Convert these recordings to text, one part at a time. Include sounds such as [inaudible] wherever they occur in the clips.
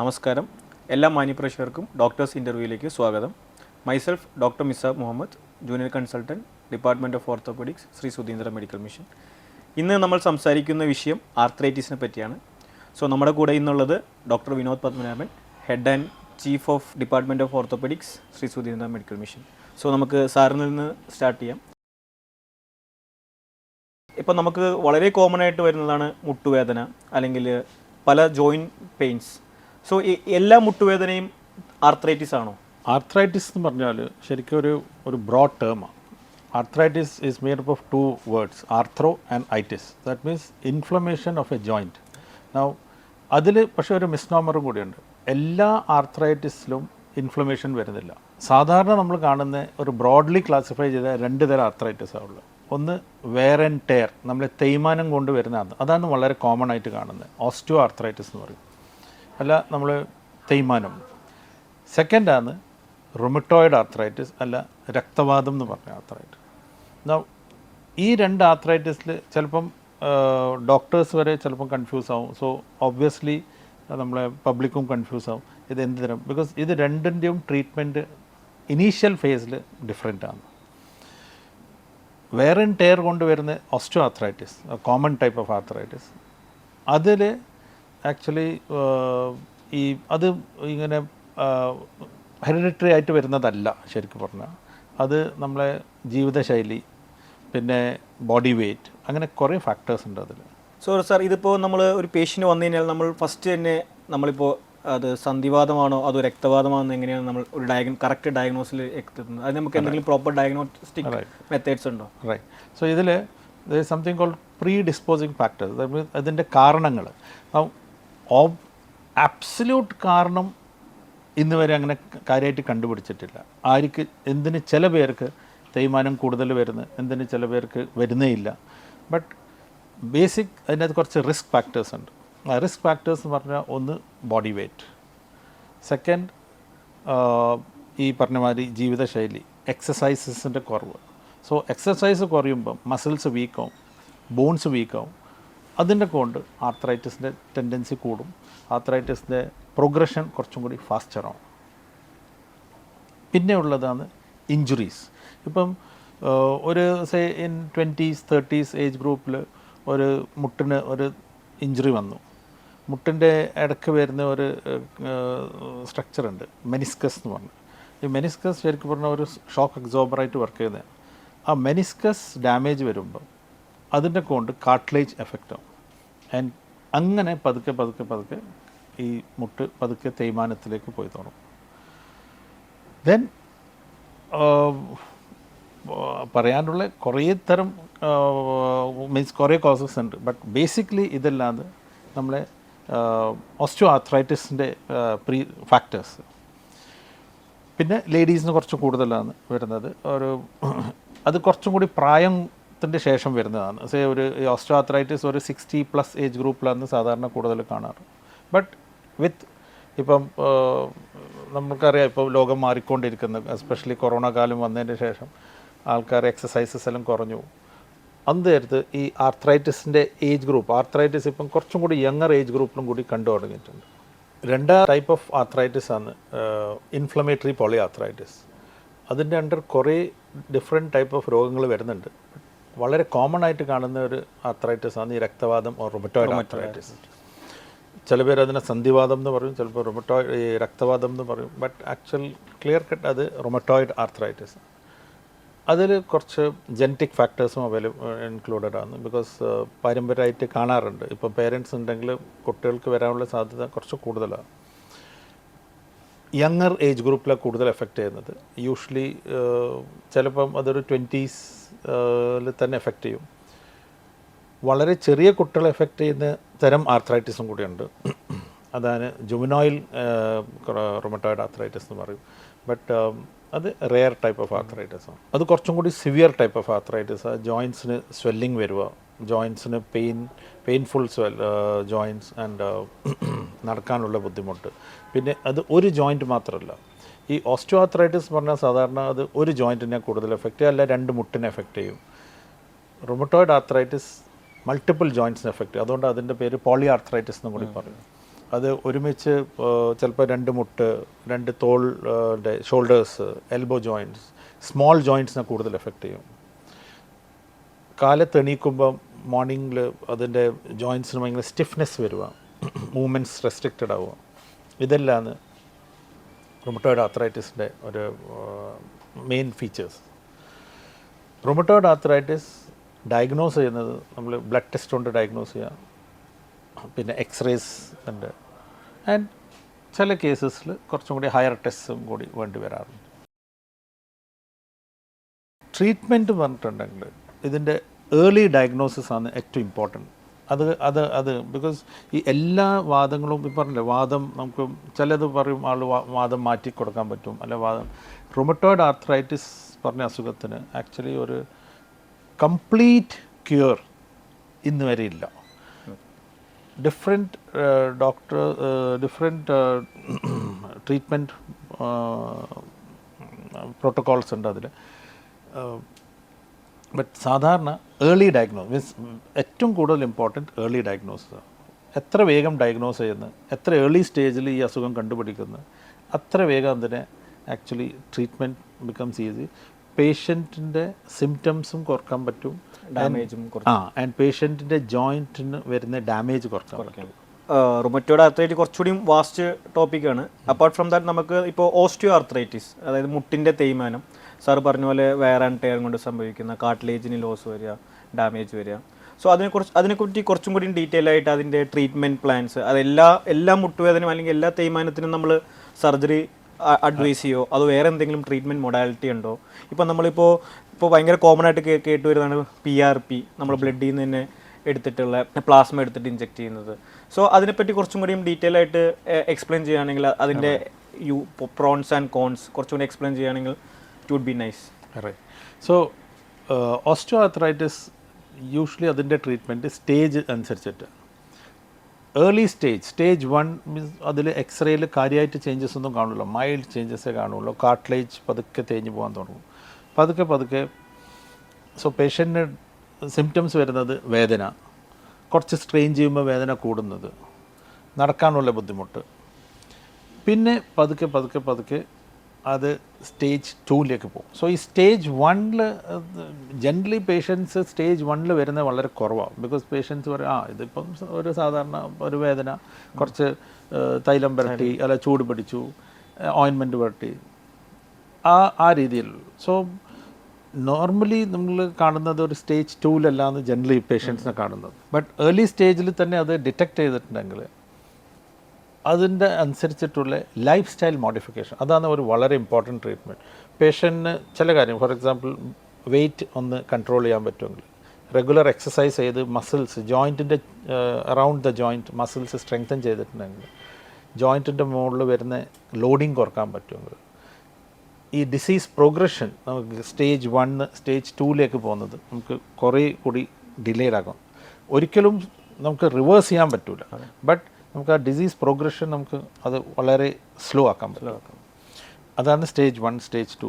നമസ്കാരം. എല്ലാ മാന്യപ്രേക്ഷകർക്കും ഡോക്ടേഴ്സ് ഇന്റർവ്യൂയിലേക്ക് സ്വാഗതം. Myself doctor Misa Muhammad junior consultant department of orthopaedics Shri Sudhindra medical mission ഇന്ന് നമ്മൾ സംസാരിക്കുന്ന വിഷയം ആർത്രൈറ്റിസിനെ പറ്റിയാണ്. സോ നമ്മുടെ കൂടെ ഇന്നുള്ളത് doctor Vinod Padmanabhan head and chief of department of orthopaedics Shri Sudhindra medical mission so നമുക്ക് സാറിൽ നിന്ന് സ്റ്റാർട്ട് ചെയ്യാം. ഇപ്പം നമുക്ക് വളരെ കോമൺ ആയിട്ട് വരുന്നതാണ് മുട്ടുവേദന അല്ലെങ്കിൽ പല ജോയിന്റ് പെയിൻസ് സോ എല്ലാ മുട്ടുവേദനയും ആർത്രൈറ്റിസ് ആണോ? ആർത്രൈറ്റിസ് എന്ന് പറഞ്ഞാൽ ശരിക്കും ഒരു ഒരു broad ടേമാണ് arthritis is made up of two words arthro and itis that means inflammation of a joint now അതിൽ പക്ഷേ ഒരു മിസ്നോമറും കൂടിയുണ്ട്. എല്ലാ ആർത്രൈറ്റിസിലും ഇൻഫ്ലമേഷൻ വരുന്നില്ല. സാധാരണ നമ്മൾ കാണുന്ന ഒരു ബ്രോഡ്ലി ക്ലാസിഫൈ ചെയ്ത രണ്ട് തരം ആർത്രൈറ്റിസ് ഉള്ളത്. ഒന്ന് വെയർ ആൻഡ് ടെയർ നമ്മളെ തേയ്മാനം കൊണ്ട് വരുന്നതാണ് അതാണ് വളരെ കോമൺ ആയിട്ട് കാണുന്നത്. ഓസ്റ്റിയോ ആർത്രൈറ്റിസ് എന്ന് പറയും. അല്ല നമ്മൾ തേയ്മാനം. സെക്കൻഡാണ് റൊമിറ്റോയിഡ് ആർത്രൈറ്റിസ് അല്ല രക്തവാദം എന്ന് പറഞ്ഞ ആർത്രൈറ്റിസ് ഈ രണ്ട് ആർത്രൈറ്റിസിൽ ചിലപ്പം ഡോക്ടേഴ്സ് വരെ ചിലപ്പം കൺഫ്യൂസ് ആവും. സോ ഒബ്വിയസ്ലി നമ്മളെ പബ്ലിക്കും കൺഫ്യൂസ് ആവും. ഇത് എന്ത് തരം? ബിക്കോസ് ഇത് രണ്ടിന്റെയും ട്രീറ്റ്മെന്റ് ഇനീഷ്യൽ ഫേസിൽ ഡിഫറെന്റ് ആണ്. വേറെ ടയർ കൊണ്ടുവരുന്ന osteo arthritis common type of arthritis അതിൽ ആക്ച്വലി ഈ അത് ഇങ്ങനെ ഹെറിഡിറ്ററി ആയിട്ട് വരുന്നതല്ല ശരിക്കും പറഞ്ഞാൽ അത് നമ്മളെ ജീവിതശൈലി പിന്നെ ബോഡി വെയ്റ്റ് അങ്ങനെ കുറേ ഫാക്ടേഴ്സ് ഉണ്ട് അതിൽ സോ സാർ ഇതിപ്പോൾ നമ്മൾ ഒരു പേഷ്യന്റ് വന്നു കഴിഞ്ഞാൽ നമ്മൾ ഫസ്റ്റ് തന്നെ നമ്മളിപ്പോൾ അത് സന്ധിവാദമാണോ അതോ രക്തവാദമാണോ എങ്ങനെയാണ് നമ്മൾ ഒരു ഡയഗ്നോ കറക്റ്റ് ഡയഗ്നോസിൽ എത്തുന്നത്? അത് നമുക്ക് എന്തെങ്കിലും പ്രോപ്പർ ഡയഗ്നോസ്റ്റിക് മെത്തേഡ്സ് ഉണ്ടോ? റൈറ്റ് സോ ഇതിൽ something called predisposing factors അതിന്റെ കാരണങ്ങൾ ആബ്സല്യൂട്ട് കാരണം ഇന്ന് വരെ അങ്ങനെ കാര്യമായിട്ട് കണ്ടുപിടിച്ചിട്ടില്ല. ആർക്ക് എന്തിന് ചില പേർക്ക് തേയ്മാനം കൂടുതൽ വരുന്നു എന്തിന് ചില പേർക്ക് വരുന്നേ ഇല്ല. ബട്ട് ബേസിക് അതിനകത്ത് കുറച്ച് റിസ്ക് ഫാക്ടേഴ്സ് ഉണ്ട്. ആ റിസ്ക് ഫാക്ടേഴ്സ് എന്ന് പറഞ്ഞാൽ ഒന്ന് ബോഡി വെയ്റ്റ് സെക്കൻഡ് ഈ പറഞ്ഞ മാതിരി ജീവിതശൈലി എക്സസൈസസിന്റെ കുറവ്. സോ എക്സസൈസ് കുറയുമ്പം മസിൽസ് വീക്കാവും ബോൺസ് വീക്കാവും അതിന്റെ കൊണ്ട് ആർത്രൈറ്റിസിന്റെ ടെൻഡൻസി കൂടും. ആർത്രൈറ്റിസിന്റെ പ്രോഗ്രഷൻ കുറച്ചും കൂടി ഫാസ്റ്ററാവും പിന്നെ ഉള്ളതാണ് ഇഞ്ചുറീസ് ഇപ്പം ഒരു say in twenties thirties age ഗ്രൂപ്പിൽ ഒരു മുട്ടിന് ഒരു ഇഞ്ചുറി വന്നു. മുട്ടിന്റെ ഇടയ്ക്ക് വരുന്ന ഒരു സ്ട്രക്ചർ ഉണ്ട്. മെനിസ്കസ് എന്ന് പറഞ്ഞു. ഈ മെനിസ്കസ് ശരിക്കും പറഞ്ഞാൽ ഒരു ഷോക്ക് അബ്സോർബറായിട്ട് വർക്ക് ചെയ്യുന്നത് ആ മെനിസ്കസ് ഡാമേജ് വരുമ്പോൾ അതിന്റെ കൊണ്ട് കാട്ട്ലേജ് എഫക്റ്റ് ആവും. ആൻഡ് അങ്ങനെ പതുക്കെ പതുക്കെ പതുക്കെ ഈ മുട്ട് പതുക്കെ തേയ്മാനത്തിലേക്ക് പോയി തുടങ്ങും. ദെൻ പറയാനുള്ള കുറേ തരം മീൻസ് കുറേ കോസസ് ഉണ്ട്. ബട്ട് ബേസിക്കലി ഇതല്ലാതെ നമ്മളെ ഓസ്റ്റോ ആർത്രൈറ്റിസിന്റെ പ്രീ ഫാക്ടേഴ്സ് പിന്നെ ലേഡീസിന് കുറച്ച് കൂടുതലാണ് വരുന്നത്. ഒരു അത് കുറച്ചും കൂടി പ്രായത്തിന്റെ ശേഷം വരുന്നതാണ്. സേ ഒരു ഓസ്ട്രോആത്രൈറ്റിസ് ഒരു സിക്സ്റ്റി പ്ലസ് ഏജ് ഗ്രൂപ്പിലാണ് സാധാരണ കൂടുതൽ കാണാറ്. ബട്ട് വിത്ത് ഇപ്പം നമുക്കറിയാം ഇപ്പോൾ ലോകം മാറിക്കൊണ്ടിരിക്കുന്നത് എസ്പെഷ്യലി കൊറോണ കാലം വന്നതിന് ശേഷം ആൾക്കാർ എക്സസൈസസ് എല്ലാം കുറഞ്ഞു അന്നേരത്ത് ഈ ആർത്രൈറ്റിസിന്റെ ഏജ് ഗ്രൂപ്പ് ആർത്രൈറ്റിസ് ഇപ്പം കുറച്ചും കൂടി യങ്ങർ ഏജ് ഗ്രൂപ്പിലും കൂടി കണ്ടു തുടങ്ങിയിട്ടുണ്ട്. രണ്ടാം ടൈപ്പ് ഓഫ് ആർത്രൈറ്റിസ് ആണ് ഇൻഫ്ലമേറ്ററി പോളി ആർത്രൈറ്റിസ് അതിന്റെ അണ്ടർ കുറേ ഡിഫറെന്റ് ടൈപ്പ് ഓഫ് രോഗങ്ങൾ വരുന്നുണ്ട്. വളരെ കോമൺ ആയിട്ട് കാണുന്ന ഒരു ആർത്രൈറ്റിസ് ആണ് ഈ രക്തവാദം ഓർ റൊമറ്റോയിഡ് ആർത്രൈറ്റിസ് ചില പേര് അതിനെ സന്ധിവാദം എന്ന് പറയും ചിലപ്പോൾ റൊമറ്റോയിഡ് ഈ രക്തവാദം എന്ന് പറയും. ബട്ട് ആക്ച്വൽ ക്ലിയർ കട്ട് അത് റൊമറ്റോയിഡ് ആർത്രൈറ്റിസ് അതിൽ കുറച്ച് ജനറ്റിക് ഫാക്ടേഴ്സും അവൈലബിൾ ഇൻക്ലൂഡഡ് ആണ്. ബിക്കോസ് പാരമ്പര്യമായിട്ട് കാണാറുണ്ട്. ഇപ്പോൾ പേരൻസ് ഉണ്ടെങ്കിൽ കുട്ടികൾക്ക് വരാനുള്ള സാധ്യത കുറച്ച് കൂടുതലാണ്. യങ്ങർ ഏജ് ഗ്രൂപ്പിലാണ് കൂടുതൽ എഫക്റ്റ് ചെയ്യുന്നത്. യൂഷ്വലി ചിലപ്പം അതൊരു ട്വന്റീസിൽ തന്നെ എഫക്റ്റ് ചെയ്യും. വളരെ ചെറിയ കുട്ടികളെ എഫക്റ്റ് ചെയ്യുന്ന തരം ആർത്രൈറ്റിസും കൂടിയുണ്ട്. അതാണ് ജുമിനോയിൽ റൊമറ്റോയിഡ് ആർത്രൈറ്റിസ് എന്ന് പറയും. ബട്ട് അത് റെയർ ടൈപ്പ് ഓഫ് ആർത്രൈറ്റിസ് ആണ്. അത് കുറച്ചും കൂടി സിവിയർ ടൈപ്പ് ഓഫ് ആർത്രൈറ്റിസ് ജോയിൻസിന് സ്വെല്ലിംഗ് വരിക ജോയിൻസിന് pain painful swell joints and നടക്കാനുള്ള ബുദ്ധിമുട്ട്. പിന്നെ അത് ഒരു ജോയിന്റ് മാത്രമല്ല ഈ ഓസ്റ്റോ ആർത്രൈറ്റിസ് പറഞ്ഞാൽ സാധാരണ അത് ഒരു ജോയിന്റിനെ കൂടുതൽ എഫക്റ്റ് അല്ല രണ്ട് മുട്ടിനെ എഫക്റ്റ് ചെയ്യും. റൊമറ്റോയിഡ് ആർത്രൈറ്റിസ് മൾട്ടിപ്പിൾ ജോയിന്റ്സിന് എഫക്റ്റ് അതുകൊണ്ട് അതിന്റെ പേര് പോളി ആർത്രൈറ്റിസ് എന്നും കൂടി പറയും. അത് ഒരുമിച്ച് ചിലപ്പോൾ രണ്ട് മുട്ട് രണ്ട് തോൾ ഷോൾഡേഴ്സ് എൽബോ ജോയിന്റ്സ് സ്മോൾ ജോയിന്റ്സിനെ കൂടുതൽ എഫക്റ്റ് ചെയ്യും. കാലത്ത് എണീക്കുമ്പോൾ മോർണിംഗിൽ അതിന്റെ ജോയിൻസിന് ഭയങ്കര സ്റ്റിഫ്നെസ് വരിക മൂവ്മെന്റ്സ് റെസ്ട്രിക്റ്റഡ് ആവുക ഇതെല്ലാമാണ് റൊമറ്റോയിഡ് ആത്രൈറ്റിസിന്റെ ഒരു main features rheumatoid arthritis diagnose ചെയ്യുന്നത് നമ്മൾ ബ്ലഡ് ടെസ്റ്റ് കൊണ്ട് ഡയഗ്നോസ് ചെയ്യുക പിന്നെ എക്സ്റേസ് ഉണ്ട്. ആൻഡ് ചില കേസസിൽ കുറച്ചും കൂടി ഹയർ ടെസ്റ്റും കൂടി വേണ്ടി വരാറുണ്ട്. ട്രീറ്റ്മെന്റ് പറഞ്ഞിട്ടുണ്ടെങ്കിൽ ഇതിന്റെ ഏർലി ഡയഗ്നോസിസ് ആണ് ഏറ്റവും ഇമ്പോർട്ടന്റ് അത് അത് അത്. ബിക്കോസ് ഈ എല്ലാ വാദങ്ങളും ഇപ്പം പറഞ്ഞില്ലേ വാദം നമുക്ക് ചിലത് പറയും ആൾ വാദം മാറ്റി കൊടുക്കാൻ പറ്റും. അല്ലെ വാദം. റൊമറ്റോയിഡ് ആർത്രൈറ്റിസ് പറഞ്ഞ അസുഖത്തിന് ആക്ച്വലി ഒരു കംപ്ലീറ്റ് ക്യൂർ ഇന്ന് വരെ ഇല്ല. Different doctor different treatment protocols ഉണ്ട് അതിൽ ബട്ട് സാധാരണ ഏർലി ഡയഗ്നോസ് മീൻസ് ഏറ്റവും കൂടുതൽ ഇമ്പോർട്ടന്റ് ഏർലി ഡയഗ്നോസിസ് എത്ര വേഗം ഡയഗ്നോസ് ചെയ്യുന്നു എത്ര ഏർലി സ്റ്റേജിൽ ഈ അസുഖം കണ്ടുപിടിക്കുന്നു അത്ര വേഗം അതിനെ ആക്ച്വലി ട്രീറ്റ്മെന്റ് ബിക്കംസ് ഈസി പേഷ്യന്റിന്റെ സിംറ്റംസും കുറയ്ക്കാൻ പറ്റും. ഡാമേജും ആ ആൻഡ് പേഷ്യന്റിന്റെ ജോയിന്റിന് വരുന്ന ഡാമേജ് കുറയ്ക്കാൻ പറ്റും. റുമറ്റോഡ് ആർത്രൈറ്റിസ് കുറച്ചുകൂടി വാസ്റ്റ് ടോപ്പിക്കാണ് അപ്പാർട്ട് ഫ്രം ദാറ്റ് നമുക്ക് ഇപ്പോൾ ഓസ്റ്റിയോ ആർത്രൈറ്റിസ് അതായത് മുട്ടിന്റെ തേയ്മാനം സാർ പറഞ്ഞ പോലെ വെയർ ആൻഡ് ടയർ കൊണ്ട് സംഭവിക്കുന്ന കാർട്ടിലേജിന് ലോസ് വരിക ഡാമേജ് വരിക. സോ അതിനെക്കുറിച്ച് അതിനെക്കുറിച്ച് കുറച്ചും കൂടി ഡീറ്റെയിൽ ആയിട്ട് അതിന്റെ ട്രീറ്റ്മെന്റ് പ്ലാൻസ് അതെല്ലാ എല്ലാ മുട്ടുവേദനയും അല്ലെങ്കിൽ എല്ലാ തേയ്മാനത്തിനും നമ്മൾ സർജറി അഡ്വൈസ് ചെയ്യോ? അതോ വേറെ എന്തെങ്കിലും ട്രീറ്റ്മെന്റ് മൊഡാലിറ്റി ഉണ്ടോ? ഇപ്പോൾ നമ്മളിപ്പോൾ ഇപ്പോൾ ഭയങ്കര കോമൺ ആയിട്ട് കേട്ട് വരുന്നതാണ് പി ആർ പി നമ്മൾ ബ്ലഡിൽ നിന്ന് തന്നെ എടുത്തിട്ടുള്ള പ്ലാസ്മ എടുത്തിട്ട് ഇഞ്ചെക്ട് ചെയ്യുന്നത്. സോ അതിനെപ്പറ്റി കുറച്ചും കൂടിയും ഡീറ്റെയിൽ ആയിട്ട് എക്സ്പ്ലെയിൻ ചെയ്യുകയാണെങ്കിൽ അതിന്റെ യു പ്രോൺസ് ആൻഡ് കോൺസ് കുറച്ചും കൂടി എക്സ്പ്ലെയിൻ ചെയ്യുകയാണെങ്കിൽ would be nice so osteo arthritis usually അതിന്റെ ട്രീറ്റ്മെന്റ് സ്റ്റേജ് അനുസരിച്ചിട്ട്. Early stage stage one means അതിൽ എക്സ്റേയിൽ കാര്യമായിട്ട് ചേഞ്ചസ് ഒന്നും കാണില്ല മൈൽഡ് ചേഞ്ചസേ കാണുള്ളൂ. കാട്ട്ലേജ് പതുക്കെ തേഞ്ഞ് പോകാൻ തുടങ്ങും. പതുക്കെ പതുക്കെ. സോ പേഷ്യന്റിന് സിംറ്റംസ് വരുന്നത് വേദന. കുറച്ച് സ്ട്രെയിൻ ചെയ്യുമ്പോൾ വേദന കൂടുന്നത്. നടക്കാനുള്ള ബുദ്ധിമുട്ട്. പിന്നെ പതുക്കെ പതുക്കെ പതുക്കെ അത് സ്റ്റേജ് ടൂവിലേക്ക് പോകും. സോ ഈ സ്റ്റേജ് വണ്ണിൽ ജനറലി പേഷ്യൻസ് സ്റ്റേജ് വണ്ണിൽ വരുന്നത് വളരെ കുറവാണ് ബിക്കോസ് പേഷ്യൻസ് പറയും ആ ഇതിപ്പം ഒരു സാധാരണ ഒരു വേദന കുറച്ച് തൈലം പുരട്ടി അല്ല ചൂട് പിടിച്ചു ഓയിൻമെന്റ് പുരട്ടി. ആ ആ രീതിയിൽ. സോ നോർമലി നമ്മൾ കാണുന്നത് ഒരു സ്റ്റേജ് ടൂവിലല്ലാന്ന് ജനറലി പേഷ്യൻസിനെ കാണുന്നത്. ബട്ട് ഏർലി സ്റ്റേജിൽ തന്നെ അത് ഡിറ്റക്ട് ചെയ്തിട്ടുണ്ടെങ്കിൽ അതിന്റെ അനുസരിച്ചിട്ടുള്ള ലൈഫ് സ്റ്റൈൽ മോഡിഫിക്കേഷൻ അതാണ് ഒരു വളരെ ഇമ്പോർട്ടന്റ് ട്രീറ്റ്മെന്റ് പേഷ്യന്റിന് ചില കാര്യം ഫോർ എക്സാമ്പിൾ വെയിറ്റ് ഒന്ന് കൺട്രോൾ ചെയ്യാൻ പറ്റുമെങ്കിൽ. റെഗുലർ എക്സസൈസ് ചെയ്ത് muscles ജോയിന്റിന്റെ around the joint muscles strengthen ചെയ്തിട്ടുണ്ടെങ്കിൽ ജോയിന്റിന്റെ മുകളിൽ വരുന്ന ലോഡിങ് കുറയ്ക്കാൻ പറ്റുമെങ്കിൽ. ഈ ഡിസീസ് പ്രോഗ്രഷൻ നമുക്ക് സ്റ്റേജ് വണ്ണ് സ്റ്റേജ് ടൂയിലേക്ക് പോകുന്നത് നമുക്ക് കുറേ കൂടി ഡിലേഡ് ആകും ഒരിക്കലും നമുക്ക് റിവേഴ്സ് ചെയ്യാൻ പറ്റില്ല ബട്ട് നമുക്ക് ആ ഡിസീസ് പ്രോഗ്രഷൻ നമുക്ക് അത് വളരെ സ്ലോ ആക്കാൻ പറ്റും. അതാണ് stage one stage two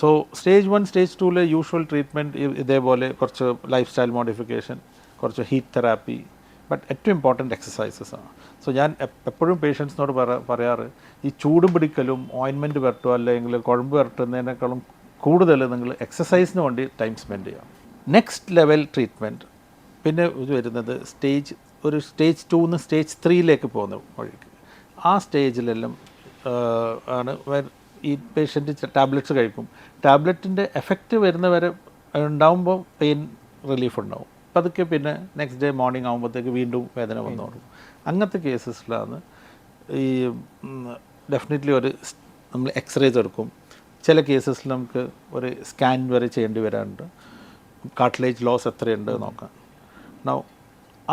so stage one stage ടൂവിലെ usual treatment ഇതേപോലെ കുറച്ച് ലൈഫ് സ്റ്റൈൽ മോഡിഫിക്കേഷൻ കുറച്ച് ഹീറ്റ് തെറാപ്പി ബട്ട് ഏറ്റവും ഇമ്പോർട്ടന്റ് എക്സസൈസസ് ആണ്. സോ ഞാൻ എപ്പോഴും പേഷ്യൻസിനോട് പറ പറയാറ് ഈ ചൂടും പിടിക്കലും ഓയിൻമെന്റ് വരട്ടോ അല്ലെങ്കിൽ കുഴമ്പ് വരട്ടുന്നതിനേക്കാളും കൂടുതൽ നിങ്ങൾ എക്സസൈസിന് വേണ്ടി ടൈം സ്പെൻഡ് ചെയ്യാം നെക്സ്റ്റ് ലെവൽ ട്രീറ്റ്മെന്റ് പിന്നെ ഇത് വരുന്നത് സ്റ്റേജ് ഒരു സ്റ്റേജ് ടൂന്ന് സ്റ്റേജ് ത്രീയിലേക്ക് പോകുന്ന വഴിക്ക്. ആ സ്റ്റേജിലെല്ലാം ആണ് ഈ പേഷ്യന്റ് ടാബ്ലറ്റ്സ് കഴിക്കും. ടാബ്ലറ്റിന്റെ എഫക്റ്റ് വരുന്നവരെ ഉണ്ടാവുമ്പോൾ പെയിൻ റിലീഫ് ഉണ്ടാവും. പതുക്കെ പിന്നെ നെക്സ്റ്റ് ഡേ മോർണിംഗ് ആകുമ്പോഴത്തേക്ക് വീണ്ടും വേദന വന്നു തുടങ്ങും. അങ്ങനത്തെ കേസസിലാണ് ഈ ഡെഫിനറ്റ്ലി ഒരു നമ്മൾ എക്സ്റേ എടുക്കും. ചില കേസസിൽ നമുക്ക് ഒരു സ്കാൻ വരെ ചെയ്യേണ്ടി വരാറുണ്ട്. കാർട്ടിലേജ് ലോസ് എത്രയുണ്ട് നോക്കാം. നൗ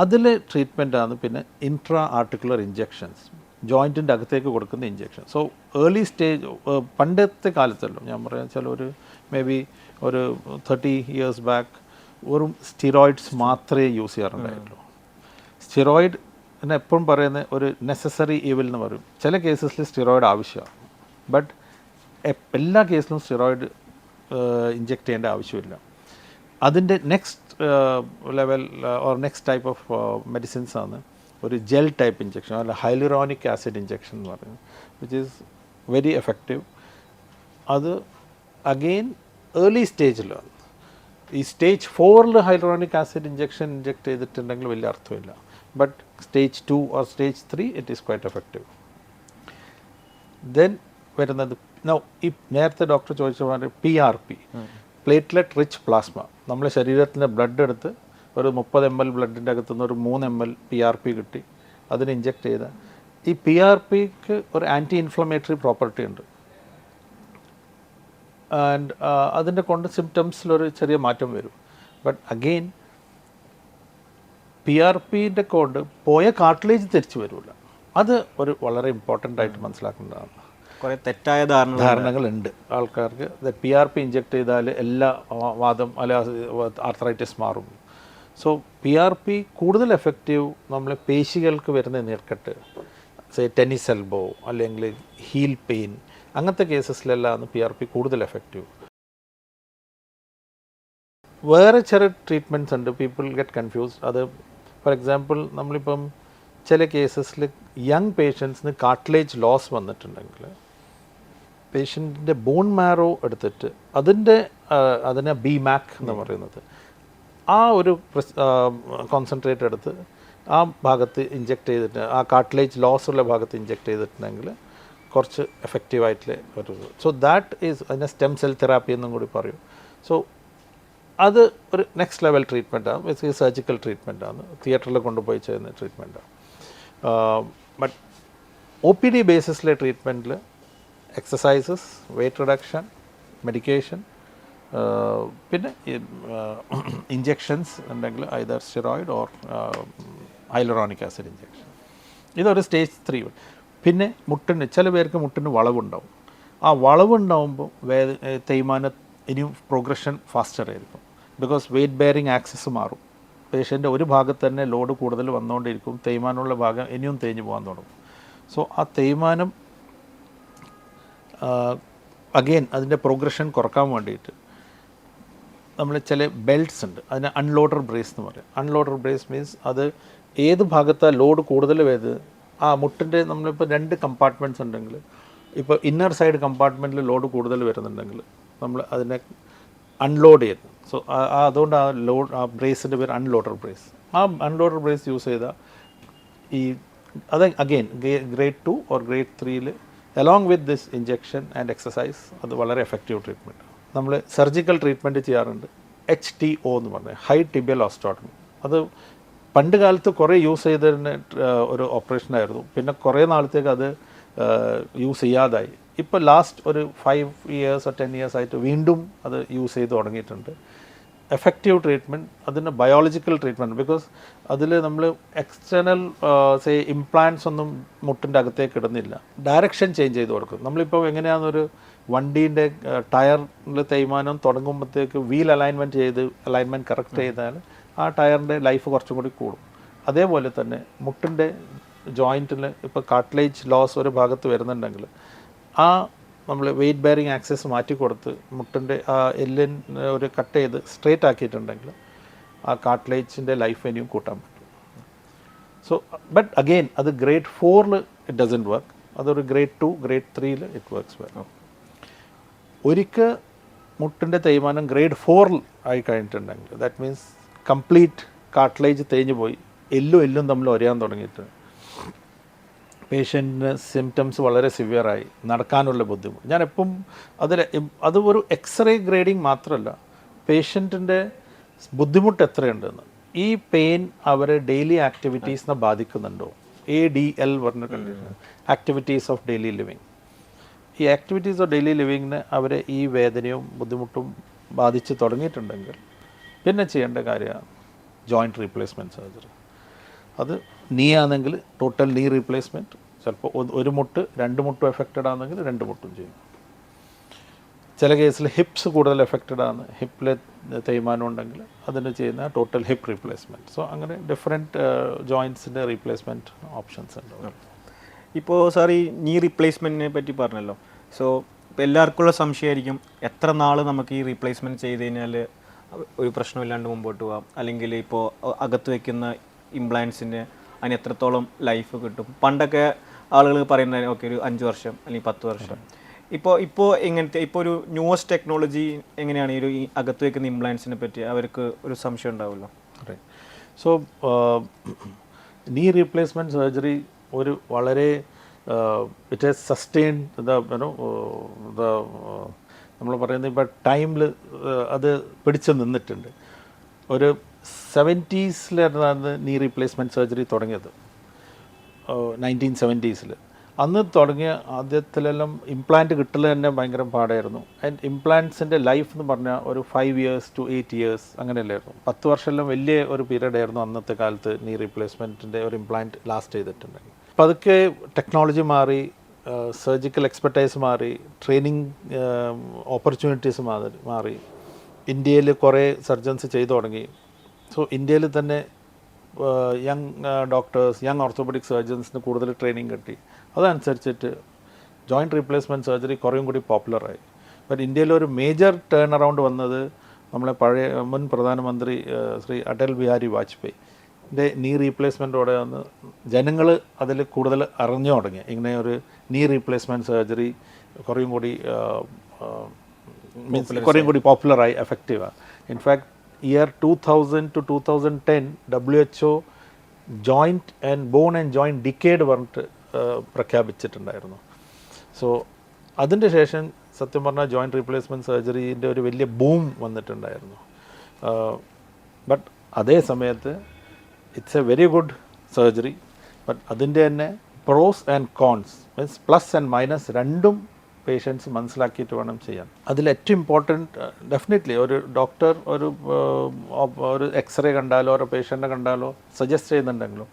അതിൽ ട്രീറ്റ്മെന്റാണ് പിന്നെ ഇൻട്രാ ആർട്ടിക്കുലർ ഇഞ്ചെക്ഷൻസ് ജോയിന്റിന്റെ അകത്തേക്ക് കൊടുക്കുന്ന ഇഞ്ചെക്ഷൻ സോ ഏർലി സ്റ്റേജ് പണ്ടത്തെ കാലത്തല്ലോ ഞാൻ പറയാൻ വെച്ചാൽ ഒരു മേ ബി ഒരു തേർട്ടി ഇയേഴ്സ് ബാക്ക് വെറും സ്റ്റിറോയിഡ്സ് മാത്രമേ യൂസ് ചെയ്യാറുണ്ടായിരുന്നു സ്റ്റിറോയിഡ് എപ്പോഴും പറയുന്ന ഒരു നെസസറി ഈവിൽ എന്ന് പറയും. ചില കേസസിൽ സ്റ്റിറോയിഡ് ആവശ്യമാണ്. ബട്ട് എല്ലാ കേസിലും സ്റ്റിറോയിഡ് ഇഞ്ചെക്ട് ചെയ്യേണ്ട ആവശ്യമില്ല. അതിന്റെ next level or next type of medicines ആണ് ഒരു ജെൽ ടൈപ്പ് ഇഞ്ചക്ഷൻ അല്ല ഹൈലുറോണിക് ആസിഡ് ഇഞ്ചക്ഷൻ എന്ന് പറയുന്നത് വിച്ച് ഈസ് വെരി എഫക്റ്റീവ് അത് അഗെയിൻ ഏർലി സ്റ്റേജിലാണ് ഈ സ്റ്റേജ് ഫോറിൽ ഹൈലുറോണിക് ആസിഡ് ഇഞ്ചക്ഷൻ ഇഞ്ചെക്ട് ചെയ്തിട്ടുണ്ടെങ്കിൽ വലിയ അർത്ഥമില്ല. But stage two or stage three it is quite effective then വരുന്നത് ഈ നേരത്തെ ഡോക്ടർ ചോദിച്ച P R P platelet rich plasma നമ്മളെ ശരീരത്തിന്റെ ബ്ലഡ് എടുത്ത് ഒരു മുപ്പത് എം എൽ ബ്ലഡിന്റെ അകത്തുനിന്ന് ഒരു മൂന്ന് M L P R P കിട്ടി. അതിന് ഇഞ്ചെക്ട് ചെയ്ത. ഈ പി ആർ പിക്ക് ഒരു ആന്റി ഇൻഫ്ലമേറ്ററി പ്രോപ്പർട്ടി ഉണ്ട് ആൻഡ് അതിന്റെ കൊണ്ട് സിംറ്റംസിലൊരു ചെറിയ മാറ്റം വരും. ബട്ട് അഗെയിൻ പി ആർ പിന്റെ കൊണ്ട് പോയ കാർട്ടിലേജ് തിരിച്ചു വരില്ല. അത് ഒരു വളരെ ഇമ്പോർട്ടന്റ് ആയിട്ട് മനസ്സിലാക്കേണ്ടതാണ്. കുറേ തെറ്റായ ധാരണ ധാരണകളുണ്ട്. ആൾക്കാർക്ക് പി ആർ പി ഇഞ്ചെക്ട് ചെയ്താൽ എല്ലാ വാദം അല്ല ആർത്രൈറ്റിസ് മാറും. സോ പി ആർ പി കൂടുതൽ എഫക്റ്റീവ് നമ്മളെ പേശികൾക്ക് വരുന്ന നീർക്കെട്ട് സേ ടെന്നീസ് എൽബോ അല്ലെങ്കിൽ ഹീൽ പെയിൻ അങ്ങനത്തെ കേസസിലെല്ലാം പി ആർ പി കൂടുതൽ എഫക്റ്റീവ് വേറെ ചെറിയ ട്രീറ്റ്മെന്റ്സ് ഉണ്ട്. പീപ്പിൾ ഗെറ്റ് കൺഫ്യൂസ്ഡ് അത് ഫോർ എക്സാമ്പിൾ നമ്മളിപ്പം ചില കേസസിൽ യങ് പേഷ്യൻസിന് കാട്ട്ലേജ് ലോസ് വന്നിട്ടുണ്ടെങ്കിൽ പേഷ്യന്റിന്റെ ബോൺ മാരോ എടുത്തിട്ട് അതിന്റെ അതിനെ ബി മാക് എന്ന് പറയുന്നത്. ആ ഒരു കോൺസെൻട്രേറ്റ് എടുത്ത് ആ ഭാഗത്ത് ഇഞ്ചെക്ട് ചെയ്തിട്ട് ആ കാർട്ടിലേജ് ലോസ് ഉള്ള ഭാഗത്ത് ഇഞ്ചെക്ട് ചെയ്തിട്ടുണ്ടെങ്കിൽ കുറച്ച് എഫക്റ്റീവായിട്ടുള്ള ഒരു സോ ദാറ്റ് ഈസ് അതിനെ സ്റ്റെം സെൽ തെറാപ്പി എന്നും കൂടി പറയും. സോ അത് ഒരു നെക്സ്റ്റ് ലെവൽ ട്രീറ്റ്മെന്റ് ആണ്. ബേസിക്കലി സർജിക്കൽ ട്രീറ്റ്മെന്റ് ആണ്. തിയേറ്ററിൽ കൊണ്ടുപോയി ചെയ്യുന്ന ട്രീറ്റ്മെന്റ് ആണ്. ബട്ട് ഒ പി ഡി ബേസിസിലെ ട്രീറ്റ്മെന്റിൽ എക്സസൈസസ് വെയ്റ്റ് റിഡക്ഷൻ മെഡിക്കേഷൻ പിന്നെ ഇഞ്ചെക്ഷൻസ് [coughs] ഉണ്ടെങ്കിൽ either steroid or hyaluronic acid injection ഇതൊരു സ്റ്റേജ് ത്രീ പിന്നെ മുട്ടിന് ചില പേർക്ക് മുട്ടിന് വളവുണ്ടാവും. ആ വളവുണ്ടാവുമ്പോൾ വേ തേയ്മാന ഇനിയും പ്രോഗ്രഷൻ ഫാസ്റ്റർ ആയിരിക്കും. ബിക്കോസ് വെയിറ്റ് ബെയറിങ് ആക്സസ് മാറും. പേഷ്യന്റെ ഒരു ഭാഗത്ത് തന്നെ ലോഡ് കൂടുതൽ വന്നുകൊണ്ടിരിക്കും. തേയ്മാനമുള്ള ഭാഗം ഇനിയും തേഞ്ഞു പോകാൻ തുടങ്ങും. സോ ആ തേയ്മാനം അഗെയിൻ അതിന്റെ പ്രോഗ്രഷൻ കുറയ്ക്കാൻ വേണ്ടിയിട്ട് നമ്മൾ ചില ബെൽറ്റ്സ് ഉണ്ട്. അതിന് അൺലോഡർ ബ്രേസ് എന്ന് പറയും. അൺലോഡർ ബ്രേസ് മീൻസ് അത് ഏത് ഭാഗത്താണ് ലോഡ് കൂടുതൽ വരുന്നത് ആ മുട്ടിന്റെ നമ്മളിപ്പോൾ രണ്ട് കമ്പാർട്ട്മെന്റ്സ് ഉണ്ടെങ്കിൽ ഇപ്പോൾ ഇന്നർ സൈഡ് കമ്പാർട്ട്മെന്റിൽ ലോഡ് കൂടുതൽ വരുന്നുണ്ടെങ്കിൽ നമ്മൾ അതിനെ അൺലോഡ് ചെയ്യുന്നു. സോ അതുകൊണ്ട് ആ ലോഡ് ആ ബ്രേസിന്റെ പേര് അൺലോഡർ ബ്രേസ് ആ അൺലോഡർ ബ്രേസ് യൂസ് ചെയ്താൽ ഈ അത് again grade two or grade ത്രീയിൽ along with this injection and exercise അത് വളരെ എഫക്റ്റീവ് ട്രീറ്റ്മെന്റ് നമ്മൾ സർജിക്കൽ ട്രീറ്റ്മെന്റ് ചെയ്യാറുണ്ട്. എച്ച് ടി ഒ എന്ന് പറഞ്ഞത് ഹൈ ടിബിയൽ ഓസ്റ്റോട്ടമി അത് പണ്ട് കാലത്ത് കുറേ യൂസ് ചെയ്തതിന് ഒരു ഒരു ഓപ്പറേഷനായിരുന്നു പിന്നെ കുറേ നാളത്തേക്ക് അത് യൂസ് ചെയ്യാതായി. ഇപ്പോൾ ലാസ്റ്റ് ഒരു ഫൈവ് ഇയേഴ്സ് ടെൻ ഇയേഴ്സ് ആയിട്ട് വീണ്ടും അത് യൂസ് ചെയ്ത് തുടങ്ങിയിട്ടുണ്ട്. എഫക്റ്റീവ് ട്രീറ്റ്മെന്റ് അതിന് ബയോളജിക്കൽ ട്രീറ്റ്മെന്റ് ബിക്കോസ് അതിൽ നമ്മൾ എക്സ്റ്റേണൽ സേ ഇംപ്ലാൻസ് ഒന്നും മുട്ടിന്റെ അകത്തേക്ക് ഇടുന്നില്ല. ഡയറക്ഷൻ ചേഞ്ച് ചെയ്ത് കൊടുക്കും. നമ്മളിപ്പോൾ എങ്ങനെയാണെന്നൊരു വണ്ടീന്റെ ടയറിൽ തേയ്മാനം തുടങ്ങുമ്പോഴത്തേക്ക് വീൽ അലൈൻമെന്റ് ചെയ്ത് അലൈൻമെന്റ് കറക്റ്റ് ചെയ്താൽ ആ ടയറിന്റെ ലൈഫ് കുറച്ചും കൂടി കൂടും. അതേപോലെ തന്നെ മുട്ടിന്റെ ജോയിന്റിൽ ഇപ്പോൾ കാട്ട്ലേജ് ലോസ് ഒരു ഭാഗത്ത് വരുന്നുണ്ടെങ്കിൽ ആ നമ്മൾ വെയിറ്റ് ബെയറിങ് ആക്സസ് മാറ്റി കൊടുത്ത് മുട്ടിന്റെ ആ എല്ലിൻ ഒരു കട്ട് ചെയ്ത് സ്ട്രേറ്റ് ആക്കിയിട്ടുണ്ടെങ്കിൽ ആ കാട്ട്ലേജിന്റെ ലൈഫ് ഇനിയും കൂട്ടാൻ പറ്റും. സോ ബട്ട് അഗെയിൻ അത് ഗ്രേഡ് ഫോറിൽ ഇറ്റ് ഡസൻ വർക്ക് അതൊരു ഗ്രേഡ് ടു ഗ്രേഡ് ത്രീയിൽ ഇറ്റ് വർക്ക്സ് വെൽ ഒരിക്കൽ മുട്ടിന്റെ തേയ്മാനം ഗ്രേഡ് ഫോറിൽ ആയി കഴിഞ്ഞിട്ടുണ്ടെങ്കിൽ ദാറ്റ് മീൻസ് കംപ്ലീറ്റ് കാട്ട്ലേജ് തേഞ്ഞു പോയി. എല്ലും എല്ലും തമ്മിൽ ഒരയാൻ തുടങ്ങിയിട്ട് പേഷ്യന്റിന് സിംറ്റംസ് വളരെ സിവിയറായി നടക്കാനുള്ള ബുദ്ധിമുട്ട്. ഞാൻ എപ്പം അതിൽ അത് ഒരു എക്സ്റേ ഗ്രേഡിങ് മാത്രമല്ല പേഷ്യന്റിന്റെ ബുദ്ധിമുട്ട് എത്രയുണ്ടെന്ന്. ഈ പെയിൻ അവരെ ഡെയിലി ആക്ടിവിറ്റീസിനെ ബാധിക്കുന്നുണ്ടോ? എ ഡി എൽ പറഞ്ഞ ആക്ടിവിറ്റീസ് ഓഫ് ഡെയിലി ലിവിങ് ഈ ആക്ടിവിറ്റീസ് ഓഫ് ഡെയിലി ലിവിങ്ങിന് അവരെ ഈ വേദനയും ബുദ്ധിമുട്ടും ബാധിച്ച് തുടങ്ങിയിട്ടുണ്ടെങ്കിൽ പിന്നെ ചെയ്യേണ്ട കാര്യമാണ്. ജോയിന്റ് റീപ്ലേസ്മെന്റ് സർജറി അത് നീ ആണെങ്കിൽ ടോട്ടൽ നീ റീപ്ലേസ്മെന്റ് ചിലപ്പോൾ ഒരു മുട്ട് രണ്ട് മുട്ടും എഫക്റ്റഡ് ആണെങ്കിൽ രണ്ട് മുട്ടും ചെയ്യും. ചില കേസിൽ ഹിപ്സ് കൂടുതൽ എഫക്റ്റഡ് ആണ്. ഹിപ്പിലെ തേയ്മാനം ഉണ്ടെങ്കിൽ അതിന് ചെയ്യുന്ന ടോട്ടൽ ഹിപ്പ് റീപ്ലേസ്മെന്റ് സോ അങ്ങനെ ഡിഫറെന്റ് ജോയിൻസിന്റെ റീപ്ലേസ്മെന്റ് ഓപ്ഷൻസ് ഉണ്ട്. ഇപ്പോൾ സാർ ഈ നീ റീപ്ലേസ്മെന്റിനെ പറ്റി പറഞ്ഞല്ലോ. സോ ഇപ്പോൾ എല്ലാവർക്കും ഉള്ള സംശയമായിരിക്കും എത്ര നാൾ നമുക്ക് ഈ റീപ്ലേസ്മെന്റ് ചെയ്ത് കഴിഞ്ഞാൽ ഒരു പ്രശ്നമില്ലാണ്ട് മുമ്പോട്ട് പോകാം അല്ലെങ്കിൽ ഇപ്പോൾ അകത്ത് വയ്ക്കുന്ന ഇംപ്ലാൻസിന്റെ അതിന് എത്രത്തോളം ലൈഫ് കിട്ടും? പണ്ടൊക്കെ ആളുകൾ പറയുന്നത് ഓക്കെ ഒരു അഞ്ച് വർഷം അല്ലെങ്കിൽ പത്ത് വർഷം. ഇപ്പോൾ ഇപ്പോൾ എങ്ങനത്തെ ഇപ്പോൾ ഒരു ന്യൂസ് ടെക്നോളജി എങ്ങനെയാണ് ഈ ഒരു ഈ അകത്ത് വെക്കുന്ന ഇംപ്ലാൻസിനെ പറ്റി അവർക്ക് ഒരു സംശയം ഉണ്ടാവുമല്ലോ? സോ നീ റീപ്ലേസ്മെന്റ് സർജറി ഒരു വളരെ it has sustain the the നമ്മൾ പറയുന്നത് ഇപ്പോൾ ടൈമിൽ അത് പിടിച്ചു നിന്നിട്ടുണ്ട്. ഒരു സെവന്റീസിലാണ് നീ റീപ്ലേസ്മെന്റ് സർജറി തുടങ്ങിയത്. നയന്റീൻ സെവന്റീസിൽ അന്ന് തുടങ്ങിയ ആദ്യത്തിലെല്ലാം ഇംപ്ലാന്റ് കിട്ടുന്നത് തന്നെ ഭയങ്കര പാടായിരുന്നു. ആൻഡ് ഇംപ്ലാന്റ്സിന്റെ ലൈഫ് എന്ന് പറഞ്ഞാൽ ഒരു five years to eight years അങ്ങനെയല്ലായിരുന്നു. പത്ത് വർഷമെല്ലാം വലിയ ഒരു പീരീഡ് ആയിരുന്നു അന്നത്തെ കാലത്ത് നീ റീപ്ലേസ്മെന്റിന്റെ ഒരു ഇംപ്ലാന്റ് ലാസ്റ്റ് ചെയ്തിട്ടുണ്ടെങ്കിൽ. പതുക്കെ ടെക്നോളജി മാറി സർജിക്കൽ എക്സ്പെർട്ടൈസ് മാറി ട്രെയിനിങ് ഓപ്പർച്യൂണിറ്റീസ് മാറി. ഇന്ത്യയിൽ കുറേ സർജൻസ് ചെയ്തു തുടങ്ങി. സോ ഇന്ത്യയിൽ തന്നെ യങ് ഡോക്ടേഴ്സ് യങ് ഓർത്തോപെഡിക് സർജൻസിന് കൂടുതൽ ട്രെയിനിങ് കിട്ടി. അതനുസരിച്ചിട്ട് ജോയിന്റ് റീപ്ലേസ്മെന്റ് സർജറി കുറേയും കൂടി പോപ്പുലറായി ബട്ട് ഇന്ത്യയിൽ ഒരു മേജർ ടേൺ അറൗണ്ട് വന്നത് നമ്മളെ പഴയ മുൻ പ്രധാനമന്ത്രി ശ്രീ അടൽ ബിഹാരി വാജ്പേയി. ഇതിന്റെ നീ റീപ്ലേസ്മെന്റോടെ വന്ന് ജനങ്ങൾ അതിൽ കൂടുതൽ അറിഞ്ഞു തുടങ്ങി. ഇങ്ങനെ ഒരു നീ റീപ്ലേസ്മെന്റ് സർജറി കുറേയും കൂടി മീൻസ് കുറേയും കൂടി പോപ്പുലറായി എഫക്റ്റീവാണ് in fact thousand ten W H O joint and bone and joint decade പറഞ്ഞിട്ട് പ്രഖ്യാപിച്ചിട്ടുണ്ടായിരുന്നു. സോ അതിന്റെ ശേഷം സത്യം പറഞ്ഞാൽ ജോയിന്റ് റീപ്ലേസ്മെന്റ് സർജറീന്റെ ഒരു വലിയ ബൂം വന്നിട്ടുണ്ടായിരുന്നു. ബട്ട് അതേ സമയത്ത് it's a very good surgery but അതിന്റെ തന്നെ pros and cons means plus and minus രണ്ടും പേഷ്യൻസ് മനസ്സിലാക്കിയിട്ട് വേണം ചെയ്യാൻ. അതിൽ ഏറ്റവും ഇമ്പോർട്ടന്റ് ഡെഫിനറ്റ്ലി ഒരു ഡോക്ടർ ഒരു op- ഒരു എക്സ്റേ കണ്ടാലോ ഒരു പേഷ്യന്റെ കണ്ടാലോ സജസ്റ്റ് ചെയ്യുന്നുണ്ടെങ്കിലും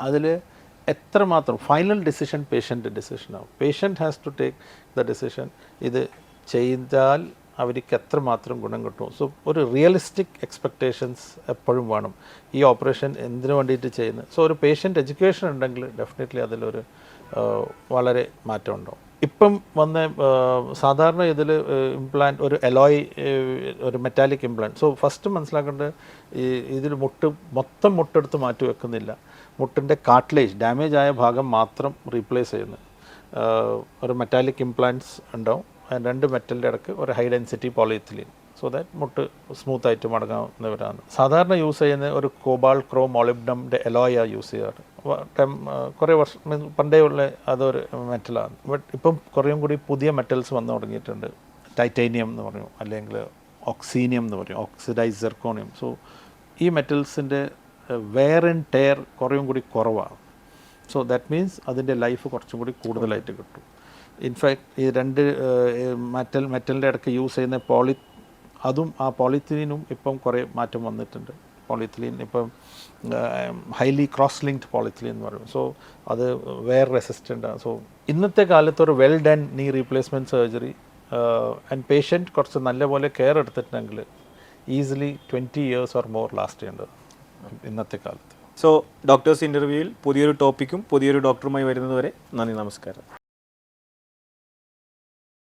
അതിൽ എത്രമാത്രം final decision patient ഡിസിഷനാവും patient has to take the decision ഇത് ചെയ്താൽ അവർക്ക് എത്രമാത്രം ഗുണം കിട്ടും. സോ ഒരു റിയലിസ്റ്റിക് എക്സ്പെക്റ്റേഷൻസ് എപ്പോഴും വേണം. ഈ ഓപ്പറേഷൻ എന്തിനു വേണ്ടിയിട്ട് ചെയ്യുന്നത്? സോ ഒരു പേഷ്യന്റ് എഡ്യൂക്കേഷൻ ഉണ്ടെങ്കിൽ ഡെഫിനറ്റ്ലി അതിലൊരു ആ, വളരെ മാറ്റം ഉണ്ടാവും. ഇപ്പം വന്ന സാധാരണ ഇതിൽ ഇംപ്ലാന്റ് ഒരു എലോയ് ഒരു മെറ്റാലിക് ഇംപ്ലാന്റ് സോ ഫസ്റ്റ് മനസ്സിലാക്കേണ്ടത് ഈ ഇതിൽ മുട്ട് മൊത്തം മുട്ടെടുത്ത് മാറ്റി വെക്കുന്നില്ല. മുട്ടിന്റെ കാട്ട്ലേജ് ഡാമേജ് ആയ ഭാഗം മാത്രം റീപ്ലേസ് ചെയ്യുന്നു ഒരു മെറ്റാലിക് ഇംപ്ലാന്റ്സ് ഉണ്ടാവും. രണ്ട് മെറ്റലിന്റെ ഇടയ്ക്ക് ഒരു high density polyethylene so that മുട്ട് സ്മൂത്തായിട്ട് മടങ്ങാവുന്നവരാണ് സാധാരണ യൂസ് ചെയ്യുന്ന ഒരു കോബാൾ ക്രോം ഒളിബ്ഡമിന്റെ എലോയാണ് യൂസ് ചെയ്യാറ്. കുറേ വർഷം പണ്ടേ ഉള്ള അതൊരു മെറ്റലാണ്. ബട്ട് ഇപ്പം കുറേയും കൂടി പുതിയ മെറ്റൽസ് വന്നു തുടങ്ങിയിട്ടുണ്ട്. ടൈറ്റേനിയം എന്ന് പറയും അല്ലെങ്കിൽ ഓക്സീനിയം എന്ന് പറയും ഓക്സിഡൈസ് സെർക്കോണിയം. സോ ഈ മെറ്റൽസിന്റെ വെയർ ആൻഡ് ടയർ കുറേയും കൂടി കുറവാണ്. സോ ദാറ്റ് മീൻസ് അതിന്റെ ലൈഫ് കുറച്ചും കൂടി കൂടുതലായിട്ട് കിട്ടും. ഇൻഫാക്ട് ഈ രണ്ട് മെറ്റൽ മെറ്റലിന്റെ ഇടയ്ക്ക് യൂസ് ചെയ്യുന്ന പോളി അതും ആ പോളിത്തീനും ഇപ്പം കുറേ മാറ്റം വന്നിട്ടുണ്ട്. പോളിത്തീൻ ഇപ്പം ഹൈലി ക്രോസ് ലിങ്ക്ഡ് പോളിത്തിലീൻ എന്ന് പറയും. സോ അത് വെയർ റെസിസ്റ്റന്റ് ആണ്. സോ ഇന്നത്തെ കാലത്ത് ഒരു well done knee replacement surgery and patient കുറച്ച് നല്ലപോലെ കെയർ എടുത്തിട്ടുണ്ടെങ്കിൽ easily twenty years or more last ചെയ്യേണ്ടത് ഇന്നത്തെ കാലത്ത്. സോ ഡോക്ടേഴ്സ് ഇന്റർവ്യൂവിൽ പുതിയൊരു ടോപ്പിക്കും പുതിയൊരു ഡോക്ടറുമായി വരുന്നതുവരെ നന്ദി നമസ്കാരം.